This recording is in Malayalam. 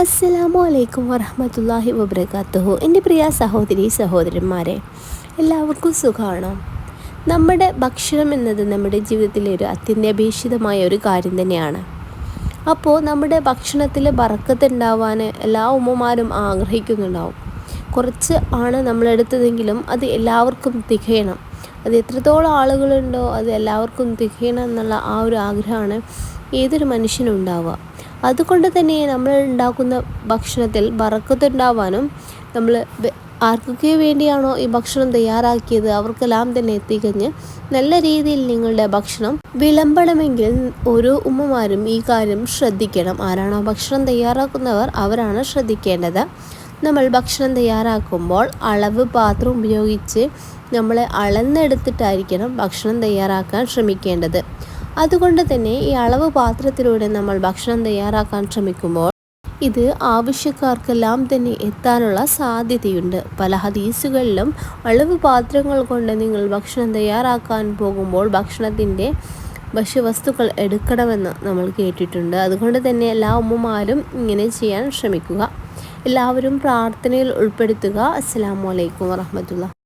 അസ്സലാമു അലൈക്കും വറഹമത്തല്ലാഹി വബർക്കാത്തുഹു എന്റെ പ്രിയ സഹോദരി സഹോദരന്മാരെ എല്ലാവർക്കും സുഖമാണോ നമ്മുടെ ഭക്ഷണം എന്നത് നമ്മുടെ ജീവിതത്തിലെ ഒരു അത്യന്താപേക്ഷിതമായ ഒരു കാര്യം തന്നെയാണ്. അപ്പോൾ നമ്മുടെ ഭക്ഷണത്തിൽ ബറക്കത്തുണ്ടാവാൻ എല്ലാ ഉമ്മമാരും ആഗ്രഹിക്കുന്നുണ്ടാവും. കുറച്ച് ആണ് നമ്മളെടുത്തതെങ്കിലും അത് എല്ലാവർക്കും തികയണം. അത് എത്രത്തോളം ആളുകളുണ്ടോ അത് എല്ലാവർക്കും തികയണം എന്നുള്ള ആ ഒരു ആഗ്രഹമാണ് ഏതൊരു മനുഷ്യനും ഉണ്ടാവുക അതുകൊണ്ട് തന്നെ നമ്മൾ ഉണ്ടാക്കുന്ന ഭക്ഷണത്തിൽ വറക്കത്തുണ്ടാവാനും നമ്മൾ ആർക്കൊക്കെ വേണ്ടിയാണോ ഈ ഭക്ഷണം തയ്യാറാക്കിയത് അവർക്കെല്ലാം തന്നെ എത്തിക്കഴിഞ്ഞ് നല്ല രീതിയിൽ നിങ്ങളുടെ ഭക്ഷണം വിളമ്പണമെങ്കിൽ ഓരോ ഉമ്മമാരും ഈ കാര്യം ശ്രദ്ധിക്കണം. ആരാണോ ഭക്ഷണം തയ്യാറാക്കുന്നവർ അവരാണ് ശ്രദ്ധിക്കേണ്ടത്. നമ്മൾ ഭക്ഷണം തയ്യാറാക്കുമ്പോൾ അളവ് പാത്രം ഉപയോഗിച്ച് നമ്മളെ അളന്നെടുത്തിട്ടായിരിക്കണം ഭക്ഷണം തയ്യാറാക്കാൻ ശ്രമിക്കേണ്ടത്. അതുകൊണ്ട് തന്നെ ഈ അളവ് പാത്രത്തിലൂടെ നമ്മൾ ഭക്ഷണം തയ്യാറാക്കാൻ ശ്രമിക്കുമ്പോൾ ഇത് ആവശ്യക്കാർക്കെല്ലാം തന്നെ എത്താനുള്ള സാധ്യതയുണ്ട്. പല ഹദീസുകളിലും അളവ് പാത്രങ്ങൾ കൊണ്ട് നിങ്ങൾ ഭക്ഷണം തയ്യാറാക്കാൻ പോകുമ്പോൾ ഭക്ഷണത്തിന്റെ ഭക്ഷ്യവസ്തുക്കൾ എടുക്കണമെന്ന് നമ്മൾ കേട്ടിട്ടുണ്ട്. അതുകൊണ്ട് തന്നെ എല്ലാ ഉമ്മമാരും ഇങ്ങനെ ചെയ്യാൻ ശ്രമിക്കുക. എല്ലാവരും പ്രാർത്ഥനയിൽ ഉൾപ്പെടുത്തുക. അസ്സാം വലൈക്കും വാഹമത്തുള്ള